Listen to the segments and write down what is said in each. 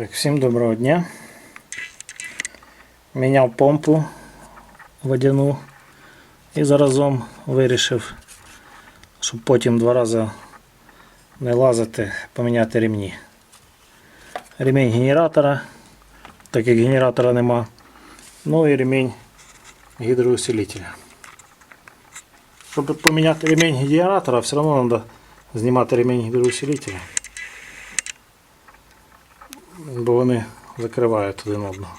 Так, всім доброго дня. Міняв помпу водяну і заразом вирішив, щоб потім два рази не лазити, поміняти ремні. Ремінь генератора, так як генератора нема. Ну і ремінь гідроусилителя. Щоб поміняти ремінь генератора, все одно треба знімати ремінь гідроусилителя. Бо вони закривають один одного.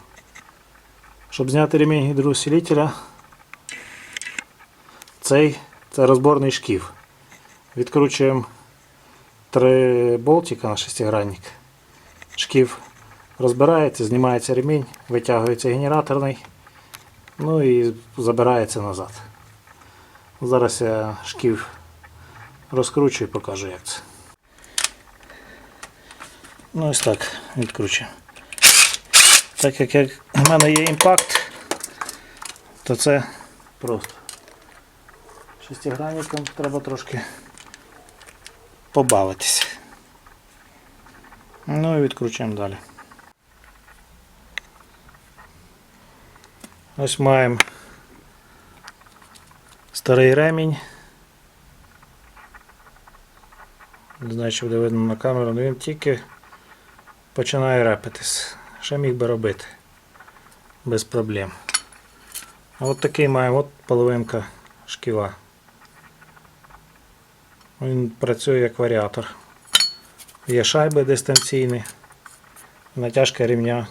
Щоб зняти ремінь гідроусилителя, цей це розборний шків. Відкручуємо три болтика на шестигранник. Шків розбирається, знімається ремінь, витягується генераторний, ну і забирається назад. Зараз я шків розкручую і покажу, як це. Ну ось так відкручуємо. Так як я- в мене є імпакт, то це просто шестигранником треба трошки побавитися. Ну і відкручуємо далі. Ось маємо старий ремінь. Не знаю, чи буде видно на камеру, але він тільки починає репетись. Ще міг би робити без проблем. А от такий маємо, от половинка шківа. Він працює як варіатор. Є шайби дистанційні. Натяжка рівня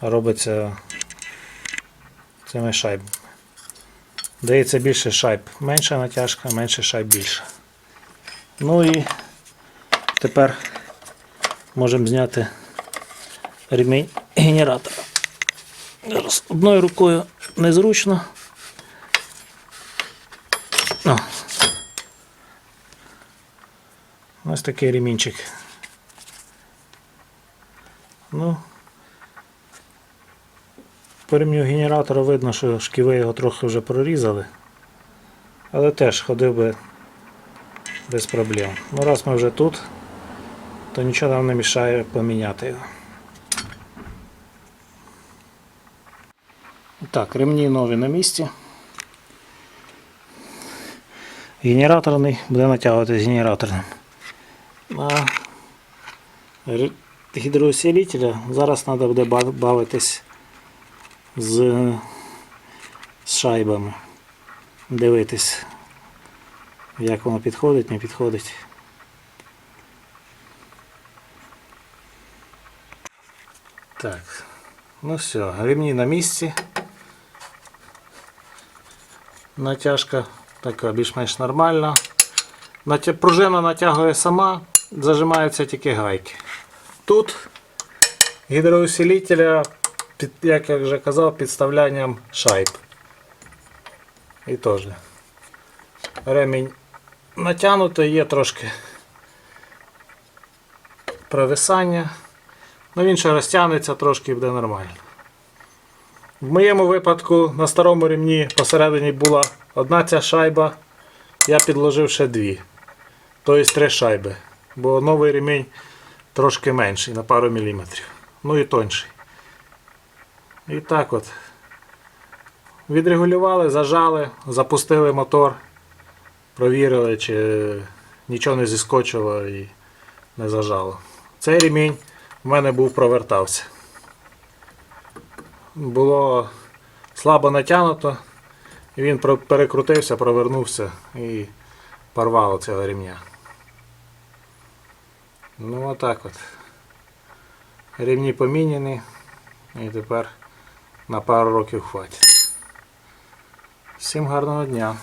робиться цими шайбами. Дається більше шайб. Менша натяжка, менше шайб більше. Ну і тепер можемо зняти ремінь генератора. Одною рукою незручно. О. Ось такий ремінчик. Ну, по ремню генератора видно, що шківи його трохи вже прорізали. Але теж ходив би без проблем. Ну раз ми вже тут, то нічого нам не мішає поміняти його. Так, ремні нові на місці. Генераторний буде натягувати генераторним. А р- гідроусилителя зараз треба буде бавитись з, з шайбами. Дивитись, як воно підходить, не підходить. Так, ну все, ремні на місці. Натяжка така більш-менш нормальна. Натя... Пружина натягує сама, зажимаються тільки гайки. Тут гідроусилителя, під, як я вже казав, підставлянням шайб. І теж. Ремінь натягнутий, є трошки провисання. Ну він ще розтягнеться трошки і буде нормально. В моєму випадку на старому ремні посередині була одна ця шайба, я підложив ще дві. Тобто три шайби. Бо новий ремінь трошки менший на пару міліметрів. Ну і тонший. І так от. Відрегулювали, зажали, запустили мотор, провірили, чи нічого не зіскочило і не зажало. Цей ремінь в мене був провертався було слабо натягнуто, і він перекрутився, провернувся і порвало цього ремня. Ну отак от. Ремні поміняні і тепер на пару років хватить. Всім гарного дня!